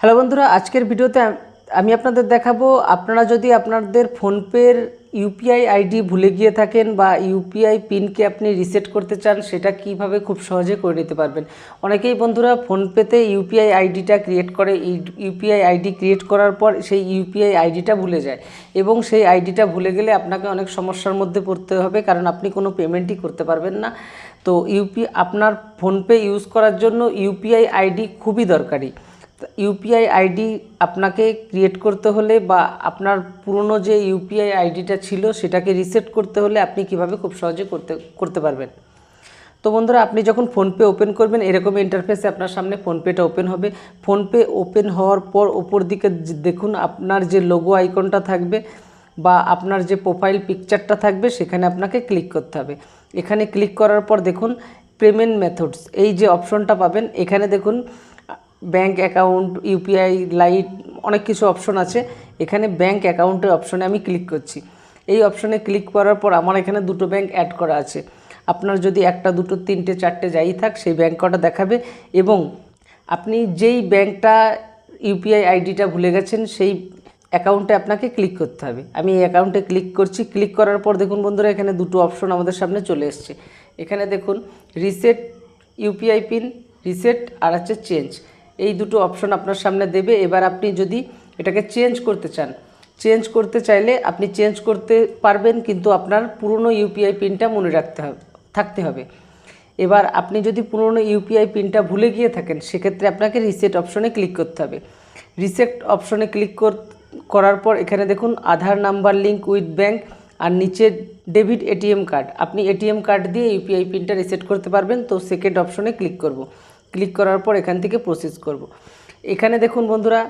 Hello বন্ধুরা, আজকের ভিডিওতে আম- আপনাদের দেখাবো, আপনারা যদি আপনাদের ফোনপের ইউপিআই আইডি ভুলে গিয়ে থাকেন বা ইউপিআই পিনকে আপনি রিসেট করতে চান, সেটা কীভাবে খুব সহজে করে নিতে পারবেন। অনেকেই বন্ধুরা ফোনপেতে ইউপিআই আইডিটা ক্রিয়েট করে ইউপিআই আইডি ক্রিয়েট করার পর সেই ইউপিআই আইডিটা ভুলে যায়। এবং সেই আইডিটা ভুলে গেলে আপনাকে অনেক সমস্যার মধ্যে পড়তে হবে, কারণ আপনি কোনো পেমেন্টই করতে পারবেন না। তো ইউপি আপনার ফোনপে ইউজ করার জন্য ইউপিআই আইডি খুবই দরকারি। ইউপিআই আইডি আপনাকে ক্রিয়েট করতে হলে বা আপনার পুরনো যে ইউপিআই আইডিটা ছিল সেটাকে রিসেট করতে হলে আপনি কীভাবে খুব সহজে করতে করতে পারবেন। তো বন্ধুরা, আপনি যখন ফোনপে ওপেন করবেন, এরকম ইন্টারফেসে আপনার সামনে ফোনপেটা ওপেন হবে। ফোনপে ওপেন হওয়ার পর ওপর দিকে দেখুন আপনার যে লোগো আইকনটা থাকবে বা আপনার যে প্রোফাইল পিকচারটা থাকবে, সেখানে আপনাকে ক্লিক করতে হবে। এখানে ক্লিক করার পর দেখুন পেমেন্ট মেথডস এই যে অপশনটা পাবেন, এখানে দেখুন ব্যাংক অ্যাকাউন্ট ইউপিআই লাইট অনেক কিছু অপশন আছে। এখানে ব্যাংক অ্যাকাউন্টের অপশনে আমি ক্লিক করছি। এই অপশনে ক্লিক করার পর আমার এখানে দুটো ব্যাংক অ্যাড করা আছে। আপনার যদি একটা, দুটো, তিনটে, চারটে যাই থাক, সেই ব্যাংক কটা দেখাবে এবং আপনি যেই ব্যাংকটা ইউপিআই আইডিটা ভুলে গেছেন, সেই অ্যাকাউন্টে আপনাকে ক্লিক করতে হবে। আমি এই অ্যাকাউন্টে ক্লিক করছি। ক্লিক করার পর দেখুন বন্ধুরা, এখানে দুটো অপশন আমাদের সামনে চলে এসছে। এখানে দেখুন রিসেট ইউপিআই পিন রিসেট আর হচ্ছে চেঞ্জ এই দুটো অপশন আপনার সামনে দেবে। এবার আপনি যদি এটাকে চেঞ্জ করতে চান চেঞ্জ করতে চাইলে আপনি চেঞ্জ করতে পারবেন, কিন্তু আপনার পুরনো ইউপিআই পিনটা মনে রাখতে হবে থাকতে হবে। এবার আপনি যদি পুরনো ইউপিআই পিনটা ভুলে গিয়ে থাকেন, সেক্ষেত্রে আপনাকে রিসেট অপশনে ক্লিক করতে হবে। রিসেট অপশনে ক্লিক করার পর এখানে দেখুন, Aadhaar number link with bank আর নিচে ডেবিট এটিএম কার্ড আপনি এটিএম কার্ড দিয়ে ইউপিআই পিনটা রিসেট করতে পারবেন, তো সেকেন্ড অপশনে ক্লিক করব। ক্লিক করার পর এখান থেকে প্রসেস করব। এখানে দেখুন বন্ধুরা,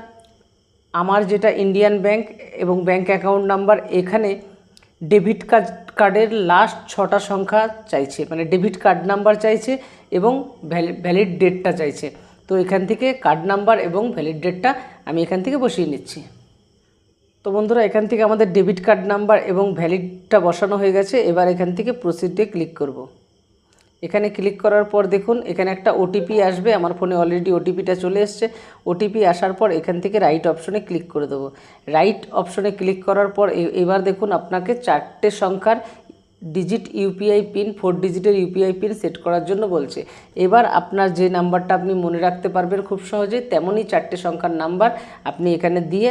আমার যেটা ইন্ডিয়ান ব্যাংক এবং ব্যাংক অ্যাকাউন্ট নাম্বার এখানে ডেবিট কার্ড কার্ডের লাস্ট ছটা সংখ্যা চাইছে মানে ডেবিট কার্ড নাম্বার চাইছে এবং ভ্যালিড ডেটটা চাইছে। তো এখান থেকে কার্ড নাম্বার এবং ভ্যালিড ডেটটা আমি এখান থেকে বসিয়ে নিচ্ছি। তো বন্ধুরা, এখান থেকে আমাদের ডেবিট কার্ড নাম্বার এবং ভ্যালিডটা বসানো হয়ে গেছে, এবার এখান থেকে প্রসিডে ক্লিক করব। এখানে ক্লিক করার পর দেখুন, এখানে একটা ওটিপি আসবে, আমার ফোনে অলরেডি ওটিপিটা চলে এসছে। ওটিপি আসার পর এখান থেকে রাইট অপশনে ক্লিক করে দেবো। রাইট অপশনে ক্লিক করার পর এবার দেখুন আপনাকে চারটে সংখ্যার ডিজিট ইউপিআই পিন ফোর ডিজিটের ইউপিআই পিন সেট করার জন্য বলছে। এবার আপনার যে নাম্বারটা আপনি মনে রাখতে পারবেন খুব সহজে, তেমনই চারটে সংখ্যার নাম্বার আপনি এখানে দিয়ে,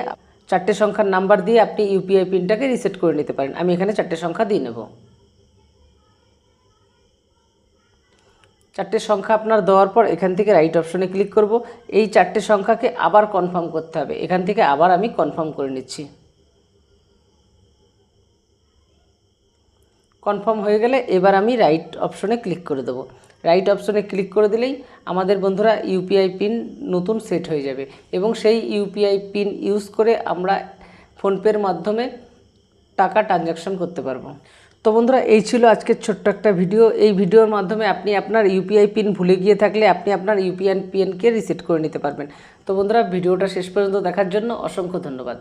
চারটে সংখ্যার নাম্বার দিয়ে আপনি ইউপিআই পিনটাকে রিসেট করে নিতে পারেন। আমি এখানে চারটে সংখ্যা দিয়ে নেব। চারটে সংখ্যা আপনার দেওয়ার পর এখান থেকে রাইট অপশনে ক্লিক করব। এই চারটে সংখ্যাকে আবার কনফার্ম করতে হবে। এখান থেকে আবার আমি কনফার্ম করে নিচ্ছি। কনফার্ম হয়ে গেলে এবার আমি রাইট অপশনে ক্লিক করে দেবো। রাইট অপশনে ক্লিক করে দিলেই আমাদের বন্ধুরা ইউপিআই পিন নতুন সেট হয়ে যাবে এবং সেই ইউপিআই পিন ইউজ করে আমরা ফোনপের মাধ্যমে টাকা ট্রানজ্যাকশন করতে পারব। তো বন্ধুরা, এই ছিল আজকের ছোট্ট একটা ভিডিও। এই ভিডিওর মাধ্যমে আপনি আপনার ইউপিআই পিন ভুলে গিয়ে থাকলে আপনি আপনার ইউপিআই পিনকে রিসেট করে নিতে পারবেন। তো বন্ধুরা, ভিডিওটা শেষ পর্যন্ত দেখার জন্য অসংখ্য ধন্যবাদ।